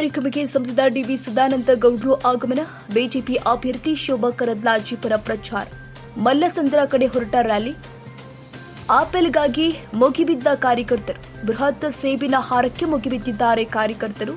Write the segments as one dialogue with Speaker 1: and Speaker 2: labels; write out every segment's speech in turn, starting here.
Speaker 1: ಕಾರ್ಯಕ್ರಮಕ್ಕೆ ಸಂಸದ ಡಿವಿ ಸದಾನಂದ ಗೌಡ್ರು ಆಗಮನ, ಬಿಜೆಪಿ ಅಭ್ಯರ್ಥಿ ಶೋಭಾ ಕರದ್ಲಾಜಿ ಪರ ಪ್ರಚಾರ. ಮಲ್ಲಸಂದ್ರ ಕಡೆ ಹೊರಟ ರ್ಯಾಲಿ. ಆಪಲ್ಗಾಗಿ ಮುಗಿಬಿದ್ದ ಕಾರ್ಯಕರ್ತರು, ಬೃಹತ್ ಸೇಬಿನ ಹಾರಕ್ಕೆ ಮುಗಿಬಿದ್ದಿದ್ದಾರೆ ಕಾರ್ಯಕರ್ತರು.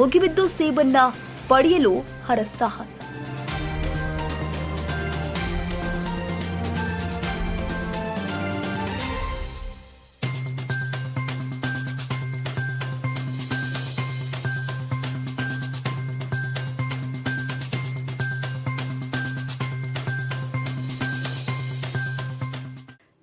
Speaker 1: ಮುಗಿಬಿದ್ದು ಸೇಬನ್ನ ಪಡೆಯಲು ಹರಸಾಹಸ.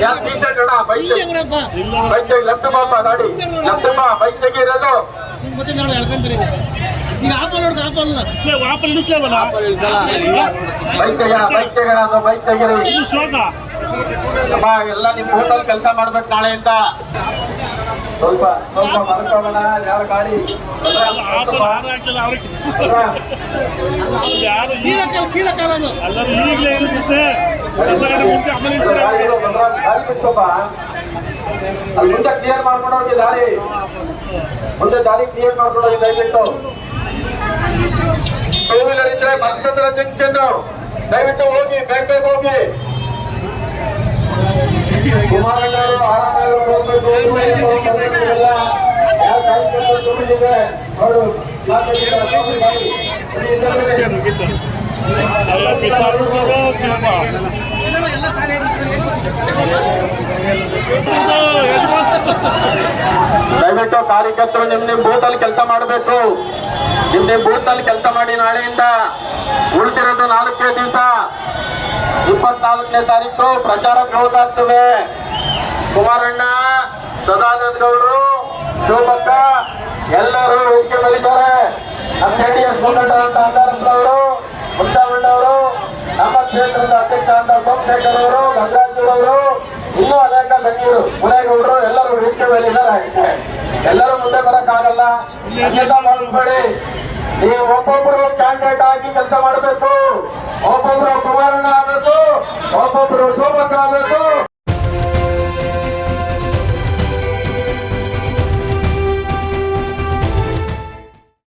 Speaker 2: ಯಾರು ಟೀಚರ್ ಅಣ್ಣ ಬೈಕ್ ಬೈಕ್ ಲೆಫ್ಟ್ ಬಾಪ ಗಾಡಿ ಲೆಫ್ಟ್ ಬಾ ಬೈಕ್ ತೆಗಿರೋದು ಬೈಕ್ ತೆಗಿಯೋಣ ಬೈಕ್ ತೆಗಿಯೋಣ ಅದು ಬೈಕ್ ತೆಗೀರಿ ಎಲ್ಲ ನಿಮ್ ಹೋಟೆಲ್ ಕೆಲಸ ಮಾಡ್ಬೇಕು ನಾಳೆಯಿಂದ ಸ್ವಲ್ಪ ಸ್ವಲ್ಪ ಮಲ್ಕೋಬೇಡ ಯಾರ ಗಾಡಿ?
Speaker 3: ಯಾರು ಈಗಲೇ ಇಳಿಸುತ್ತೆ
Speaker 2: ಬಿಟ್ಕೊಪ್ಪ ಅಲ್ಲಿ ಮುಂದೆ ಕ್ಲಿಯರ್ ಮಾಡ್ಕೊಂಡು ಹೋಗಿ ದಾರಿ ಮುಂದೆ ದಾರಿ ಕ್ಲಿಯರ್ ಮಾಡ್ಕೊಂಡು ಹೋಗಿ ದಯವಿಟ್ಟು ಟೂ ವೀಲರ್ ಇದ್ರೆ ಮತ್ತೊಂದರ ಜಂಕ್ಷನ್ ದಯವಿಟ್ಟು ಹೋಗಿ ಬೇಗ ಬೇಗ ಹೋಗಿ ಕುಮಾರಣ್ಣವರು ಆರಾಮಾಗಿ ಹೋಗ್ಬೇಕು ಎಲ್ಲ ಕಾರ್ಯಕ್ರಮ ಅವರು ದಯವಿಟ್ಟು ಕಾರ್ಯಕರ್ತರು ನಿಮ್ ನಿಮ್ ಬೂತ್ ಅಲ್ಲಿ ಕೆಲಸ ಮಾಡಬೇಕು. ನಿಮ್ ನಿಮ್ ಬೂತ್ ಅಲ್ಲಿ ಕೆಲಸ ಮಾಡಿ ನಾಳೆಯಿಂದ ಉಳಿದಿರೋದು ನಾಲ್ಕೇ ದಿವಸ. ಇಪ್ಪತ್ನಾಲ್ಕನೇ ತಾರೀಕು ಕ್ರೋತ ಆಗ್ತದೆ. ಕುಮಾರಣ್ಣ, ಸದಾನಂದ ಗೌಡರು, ಶಿವಮೊಗ್ಗ ಎಲ್ಲರೂ ನಮ್ಮ ಜೆಡಿಎಸ್ ಮುಖಂಡರಾದಂತ ಕ್ಷೇತ್ರದ ಅಧ್ಯಕ್ಷ ಅಂತ ಸೋಮಶೇಖರ್ ಅವರು ಗಂಗರಾಜ್ ಅವರು ಇನ್ನೂ ಅನೇಕ ಗಣ್ಯರು, ಮುನೇಗೌಡರು, ಎಲ್ಲರೂ ವೇದಿಕೆ ಮೇಲಿದ್ದಾರೆ ಎಲ್ಲರೂ ಮುಂದೆ ಬರಕ್ಕಾಗಲ್ಲ ಅನ್ಯತಾ ಮಾಡಬೇಡಿ ನೀವು ಒಬ್ಬೊಬ್ಬರು ಕ್ಯಾಂಡಿಡೇಟ್ ಆಗಿ ಕೆಲಸ ಮಾಡಬೇಕು. ಒಬ್ಬೊಬ್ಬರು ಕುಮಾರಣ್ಣ ಆಗಬೇಕು. ಒಬ್ಬೊಬ್ಬರು ಶಿವಮೊಗ್ಗ ಆಗಬೇಕು.